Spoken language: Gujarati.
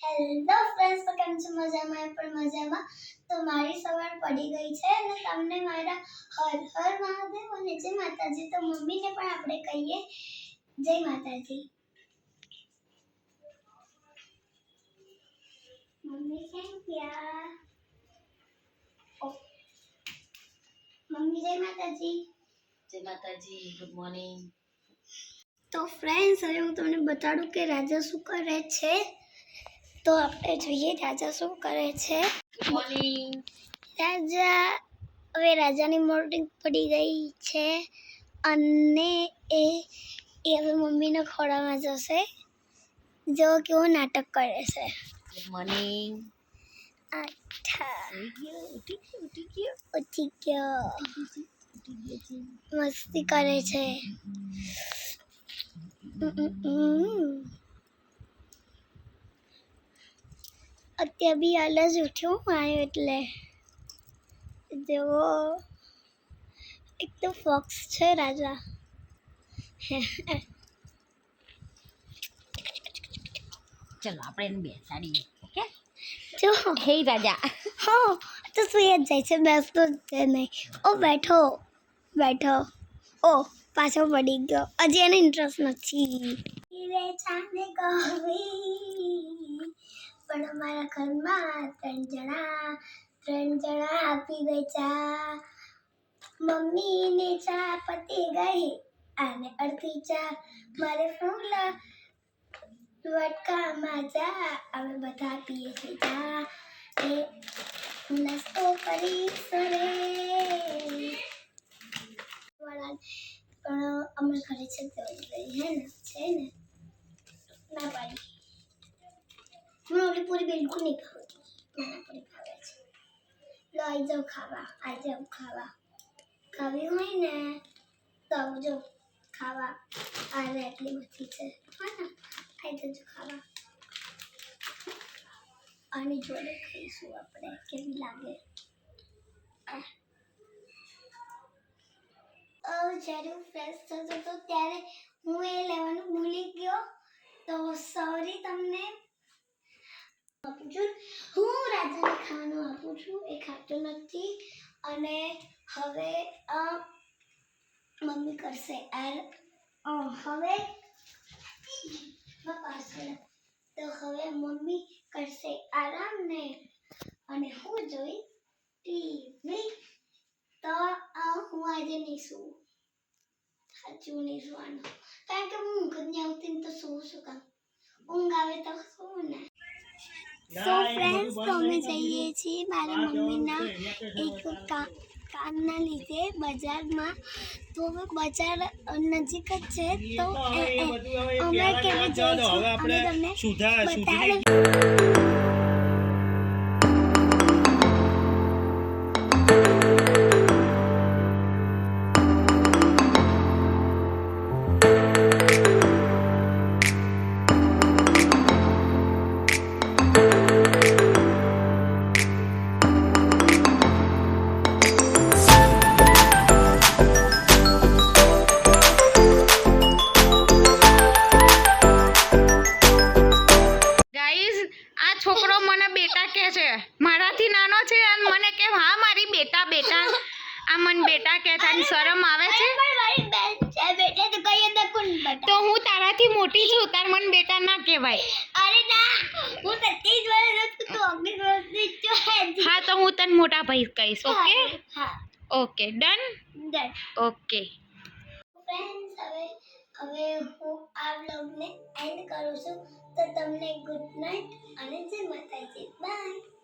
હેલો ફ્રેન્ડ્સ તો કેમ છો મજામાં પણ મજામાં તો મારી સવાર પડી ગઈ છે અને તમને મારા હર હર મહાદેવ અને જય માતાજી તો મમ્મીને પણ આપણે કહીએ જય માતાજી મમ્મી કેમ ગયા મમ્મી જય માતાજી જય માતાજી ગુડ મોર્નિંગ તો ફ્રેન્ડ્સ હવે હું તમને બતાડું કે રાજા શું કરે છે તો આપણે જોઈએ રાજા શું કરે છે? મોર્નિંગ રાજા હવે રાજાની મોર્નિંગ પડી ગઈ છે અને એ એ હવે મમ્મીના ખોળામાં જશે. જો કેવો નાટક કરે છે. મોર્નિંગ ઉઠી ગયો મસ્તી કરે છે. અત્યારે બી હાલ જ ઉઠ્યો હું આવ્યો એટલે. જેવો. એક તો ફોક્સ છે રાજા. ચલો આપણે એને બેસાડીએ ઓકે? જો. હે રાજા. હા તો સુઈ જ જાય છે બેસતો જ છે નહીં. ઓ બેઠો. બેઠો. ઓ પાછો પડી ગયો. હજી એને ઇન્ટરેસ્ટ નથી. રે ચાંદે કહવી પણ અમારા ઘરમાં ત્રણ જણા ત્રણ જણા આપી દે ચા મમ્મીને ચા પતી ગઈ અને અડધી ચા. મારે ફૂલા વટકામાં ચા. અમે બધા પીએ છીએ ચા. એ નાસ્તો કરી સરે. પણ અમે ઘરે છે તો ને? છે ને? ના પાડી. આપણી પૂરી બિલકુલ નહીં ખાવતી નાના પૂરી ખાવે છે લો આવી જાઓ ખાવા આવી જાઓ ખાવા ખાવી હોય ને તો આવજો ખાવા આ એટલી બધી છે આવી જજો ખાવા આની જોડે ખાઈશું આપણે કેવી લાગે અ, જ્યારે હું ફ્રેશ થતો તો ત્યારે હું એ લેવાનું ભૂલી ગયો તો સોરી તમને આપું છું હું રાજાને ખાવાનું આપું છું એ ખાતું નથી અને હવે મમ્મી કરશે એર. હવે તો હવે મમ્મી કરશે આરામ ને અને હું જોઈ ટીવી. તો આ હું આજે નહીં સુવું. સાચું નહીં સુવાનું. કારણ કે હું ઊંઘ જ નહીં આવતી તો સુવું શું કામ ઊંઘ આવે તો સુવું ને સો ફ્રેન્ડ્સ તો અમે જઈએ છીએ મારા મમ્મીના એક કામના લીધે બજારમાં. તો હવે બજાર નજીક જ છે. તો અમે કેવી જઈશું. અમે તમને સુધા મને બેટા કહે છે મારાથી નાનો છે અને મને કે હા મારી બેટા બેટા. આ મને બેટા કહે છે શરમ આવે છે? તો હું તારાથી મોટી છું તાર મને બેટા ના કહેવાય. અરે ના હું સત્તીસ વર્ષ હતી તો ઓગણીસ વર્ષની છું હા તો હું તને મોટા ભાઈ કહીશ ઓકે? હા. Okay done? Done. Okay. Friends હવે હવે હું આ વ્લોગને એન્ડ કરું છું. તો તમને ગુડ નાઇટ અને જય માતાજી. બાય.